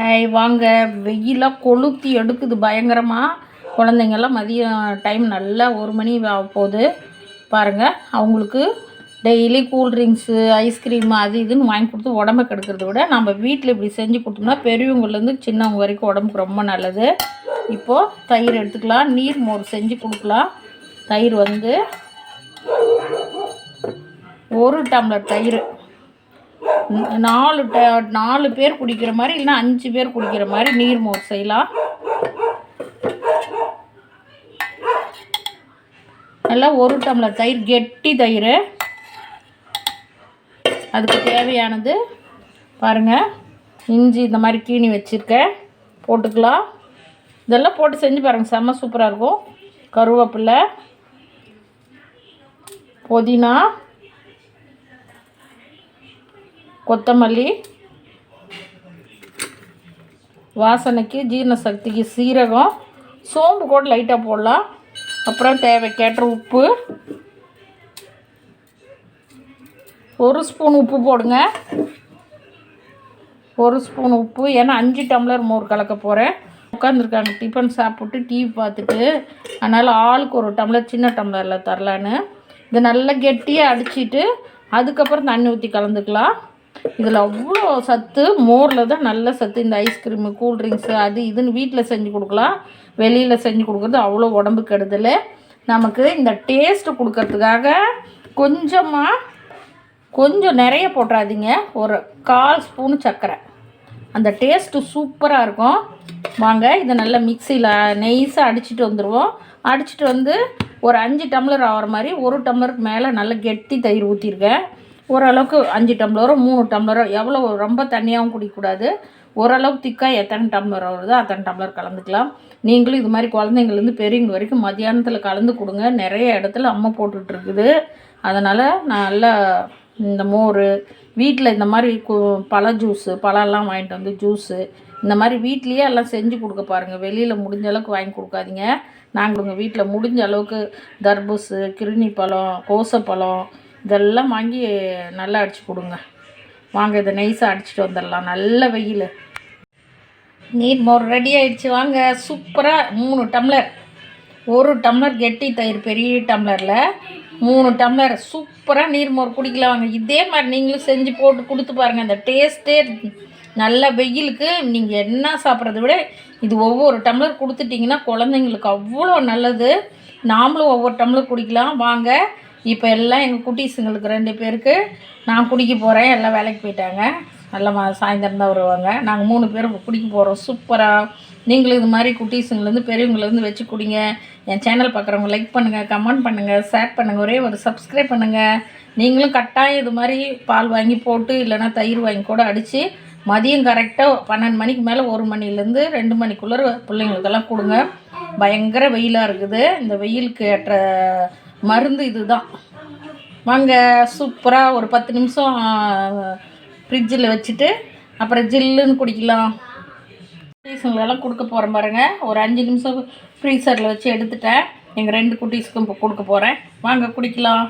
Hi வாங்க. வெயிலாக கொளுத்தி எடுக்குது பயங்கரமாக குழந்தைங்கெல்லாம் மதியம் டைம் நல்லா ஒரு மணி ஆக போகுது. பாருங்கள் அவங்களுக்கு டெய்லி கூல்ட்ரிங்க்ஸு ஐஸ்கிரீம் அது இதுன்னு வாங்கி கொடுத்து உடம்பை கெடுக்கிறத விட நம்ம வீட்டில் இப்படி செஞ்சு கொடுத்தோம்னா பெரியவங்கலேருந்து சின்னவங்க வரைக்கும் உடம்புக்கு ரொம்ப நல்லது. இப்போது தயிர் எடுத்துக்கலாம். நீர் மோர் செஞ்சு கொடுக்கலாம். தயிர் வந்து ஒரு டம்ளர் தயிர். நாலு ட நாலு பேர் குடிக்கிற மாதிரி இல்லைன்னா அஞ்சு பேர் குடிக்கிற மாதிரி நீர் மோர் செய்யலாம். நல்லா ஒரு டம்ளர் தயிர் கெட்டி தயிர். அதுக்கு தேவையானது பாருங்கள் இஞ்சி இந்த மாதிரி கீனி வச்சுருக்கேன். போட்டுக்கலாம். இதெல்லாம் போட்டு செஞ்சு பாருங்கள் செம்ம சூப்பராக இருக்கும். கருவேப்பிலை புதினா கொத்தமல்லி வாசனைக்கு ஜீரண சக்திக்கு சீரகம் சோம்பு கூட லைட்டாக போடலாம். அப்புறம் தேவைக்கேற்ற உப்பு. ஒரு ஸ்பூன் உப்பு போடுங்க. ஒரு ஸ்பூன் உப்பு. ஏன்னா அஞ்சு டம்ளர் மோர் கலக்க போகிறேன் உட்காந்துருக்காங்க டிஃபன் சாப்பிட்டு டிவி பார்த்துட்டு. அதனால் ஆளுக்கு ஒரு டம்ளர் சின்ன டம்ளரில் தரலான்னு. இதை நல்லா கெட்டியாக அடிச்சிட்டு அதுக்கப்புறம் தண்ணி ஊற்றி கலந்துக்கலாம். இதில் அவ்வளோ சத்து மோரில் தான் நல்ல சத்து இந்த ஐஸ்கிரீமு கூல்ட்ரிங்க்ஸு அது இதுன்னு வீட்டில் செஞ்சு கொடுக்கலாம். வெளியில் செஞ்சு கொடுக்குறது அவ்வளோ உடம்பு கெடுதல். நமக்கு இந்த டேஸ்ட்டு கொடுக்கறதுக்காக கொஞ்சமாக கொஞ்சம் நிறைய போட்டுறாதீங்க. ஒரு கால் ஸ்பூன் சர்க்கரை. அந்த டேஸ்ட்டு சூப்பராக இருக்கும். வாங்க இதை நல்லா மிக்சியில் நெய்ஸாக அடிச்சிட்டு வந்துடுவோம். அடிச்சிட்டு வந்து ஒரு அஞ்சு டம்ளர் ஆகிற மாதிரி ஒரு டம்ளருக்கு மேலே நல்லா கெட்டி தயிர் ஊற்றிருக்கேன். ஓரளவுக்கு அஞ்சு டம்ளரோ மூணு டம்ளரோ எவ்வளோ ரொம்ப தண்ணியாகவும் குடிக்கக்கூடாது. ஓரளவுக்கு திக்காக எத்தனை டம்ளர் வருதோ அத்தனை டம்ளர் கலந்துக்கலாம். நீங்களும் இது மாதிரி குழந்தைங்கள்லேருந்து பெரியவங்க வரைக்கும் மதியானத்தில் கலந்து கொடுங்க. நிறைய இடத்துல அம்மை போட்டுட்ருக்குது. அதனால் நல்லா இந்த மோர் வீட்டில் இந்த மாதிரி கு பழ ஜூஸு பழம்லாம் வாங்கிட்டு வந்து ஜூஸு இந்த மாதிரி வீட்லேயே எல்லாம் செஞ்சு கொடுக்க பாருங்கள் வெளியில் முடிஞ்ச அளவுக்கு வாங்கி கொடுக்காதீங்க. நாங்கள் உங்கள் வீட்டில் முடிஞ்ச அளவுக்கு தர்பூசு கிருணி பழம் கோசப்பழம் இதெல்லாம் வாங்கி நல்லா அடித்து கொடுங்க. வாங்க இதை நைஸாக அடிச்சுட்டு வந்துடலாம். நல்ல வெயில். நீர் மோர் ரெடி ஆயிடுச்சு. வாங்க சூப்பராக மூணு டம்ளர். ஒரு டம்ளர் கெட்டி தயிர் பெரிய டம்ளரில் மூணு டம்ளர். சூப்பராக நீர் மோர் குடிக்கலாம். வாங்க இதே மாதிரி நீங்களும் செஞ்சு போட்டு கொடுத்து பாருங்கள் அந்த டேஸ்ட்டே நல்ல வெயிலுக்கு நீங்கள் என்ன சாப்பிட்றத விட இது ஒவ்வொரு டம்ளர் கொடுத்துட்டிங்கன்னா குழந்தைங்களுக்கு அவ்வளோ நல்லது. நாமளும் ஒவ்வொரு டம்ளர் குடிக்கலாம். வாங்க இப்போ எல்லாம் எங்கள் குட்டீஸுங்களுக்கு ரெண்டு பேருக்கு நான் குடிக்க போகிறேன் எல்லாம் வேலைக்கு போயிட்டாங்க. நல்லா மா சாயந்தரம் தான் வருவாங்க. நாங்கள் மூணு பேரும் குடிக்க போகிறோம் சூப்பராக நீங்களும் இது மாதிரி குட்டீஸுங்கலேருந்து பெரியவங்கலேருந்து வச்சு குடிங்க. என் சேனல் பார்க்குறவங்க லைக் பண்ணுங்கள் கமெண்ட் பண்ணுங்கள் ஷேர் பண்ணுங்கள் ஒரே ஒரு சப்ஸ்கிரைப் பண்ணுங்கள் நீங்களும் கட்டாயம் இது மாதிரி பால் வாங்கி போட்டு இல்லைன்னா தயிர் வாங்கி கூட அடித்து மதியம் கரெக்டாக பன்னெண்டு மணிக்கு மேலே ஒரு மணிலேருந்து ரெண்டு மணிக்குள்ளே பிள்ளைங்களுக்கெல்லாம் கொடுங்க. பயங்கர வெயிலாக இருக்குது. இந்த வெயிலுக்கு ஏற்ற மருந்து இதுதான். வாங்க சூப்பராக ஒரு பத்து நிமிஷம் ஃப்ரிட்ஜில் வச்சுட்டு அப்புறம் ஜில்லுன்னு குடிக்கலாம். குட்டீஸுங்களெல்லாம் கொடுக்க போகிறேன் பாருங்கள் ஒரு அஞ்சு நிமிஷம் ஃப்ரீசரில் வச்சு எடுத்துட்டேன். எங்கள் ரெண்டு குட்டீஸுக்கும் இப்போ கொடுக்க போகிறேன் வாங்க குடிக்கலாம்.